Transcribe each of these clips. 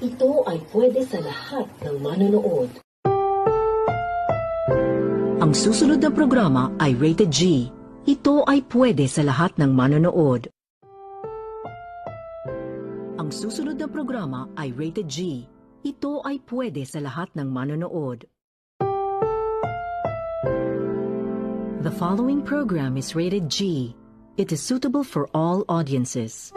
Ito ay pwede sa lahat ng manonood. Ang susunod na programa ay rated G. Ito ay pwede sa lahat ng manonood. Ang susunod na programa ay rated G. Ito ay pwede sa lahat ng manonood. The following program is rated G. It is suitable for all audiences.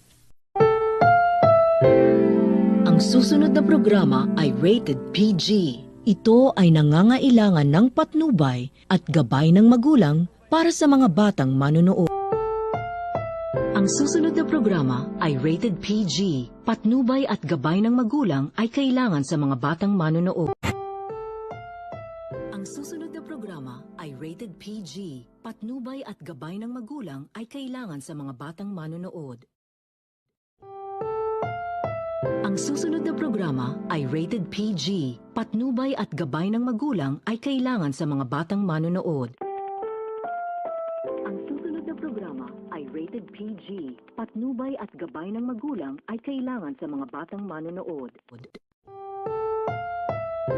Ang susunod na programa ay rated PG. Ito ay nangangailangan ng patnubay at gabay ng magulang para sa mga batang manonood. Ang susunod na programa ay rated PG. Patnubay at gabay ng magulang ay kailangan sa mga batang manonood. Ang susunod na programa ay rated PG. Patnubay at gabay ng magulang ay kailangan sa mga batang manonood. Ang susunod na programa ay rated PG. Patnubay at gabay ng magulang ay kailangan sa mga batang manonood. Ang susunod na programa ay rated PG. Patnubay at gabay ng magulang ay kailangan sa mga batang manonood.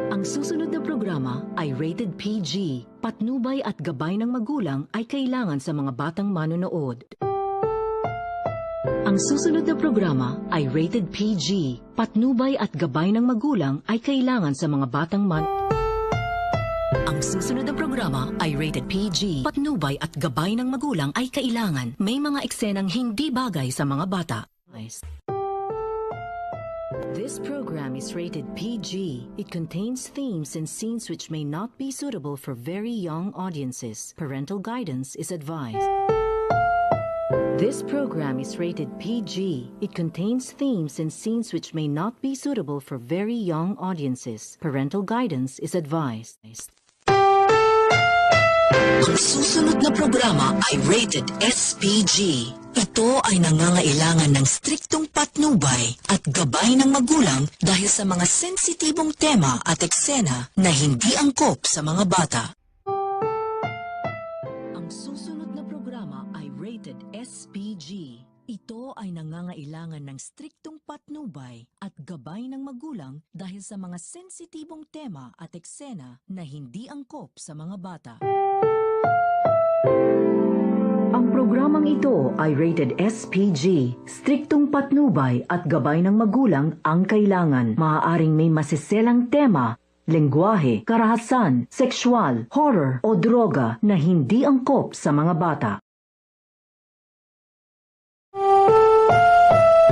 Ang susunod na programa ay rated PG. Patnubay at gabay ng magulang ay kailangan sa mga batang manonood. Ang susunod na programa ay rated PG. Patnubay at gabay ng magulang ay kailangan sa mga batang man... Ang susunod na programa ay rated PG. Patnubay at gabay ng magulang ay kailangan. May mga eksenang hindi bagay sa mga bata. This program is rated PG. It contains themes and scenes which may not be suitable for very young audiences. Parental guidance is advised. This program is rated PG. It contains themes and scenes which may not be suitable for very young audiences. Parental guidance is advised. Ang susunod na programa ay rated SPG. Ito ay nangangailangan ng striktong patnubay at gabay ng magulang dahil sa mga sensitibong tema at eksena na hindi angkop sa mga bata. Ito ay nangangailangan ng striktong patnubay at gabay ng magulang dahil sa mga sensitibong tema at eksena na hindi angkop sa mga bata. Ang programang ito ay rated SPG. Striktong patnubay at gabay ng magulang ang kailangan. Maaaring may masiselang tema, lengguwahe, karahasan, sexual, horror o droga na hindi angkop sa mga bata.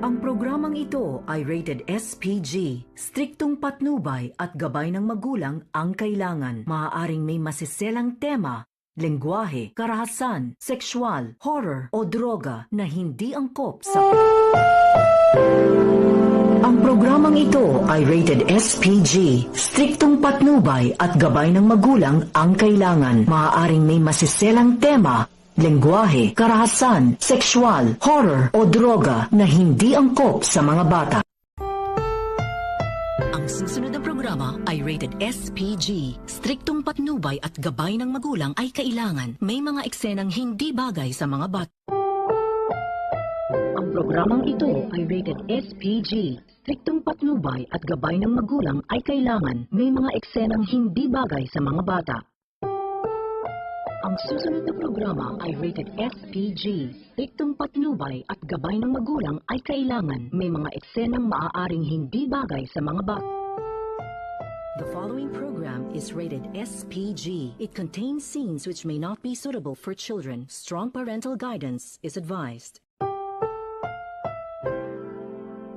Ang programang ito ay rated SPG. Striktong patnubay at gabay ng magulang ang kailangan. Maaaring may masiselang tema, lengguwahe, karahasan, sexual, horror o droga na hindi angkop sa... Ang programang ito ay rated SPG. Striktong patnubay at gabay ng magulang ang kailangan. Maaaring may masiselang tema, lengguwahe, karahasan, sexual, horror o droga na hindi angkop sa mga bata. Ang susunod na programa ay rated SPG. Striktong patnubay at gabay ng magulang ay kailangan. May mga eksenang hindi bagay sa mga bata. Ang programang ito ay rated SPG. Striktong patnubay at gabay ng magulang ay kailangan. May mga eksenang hindi bagay sa mga bata. Ang susunod na programa ay rated SPG. Striktong patnubay at gabay ng magulang ay kailangan. May mga eksenang maaaring hindi bagay sa mga bata. The following program is rated SPG. It contains scenes which may not be suitable for children. Strong parental guidance is advised.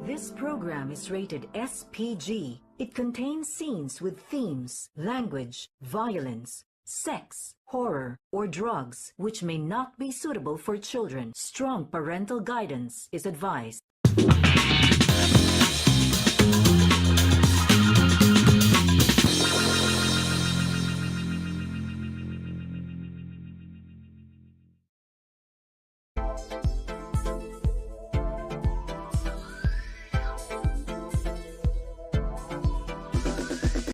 This program is rated SPG. It contains scenes with themes, language, violence, sex, horror, or drugs which may not be suitable for children. Strong parental guidance is advised.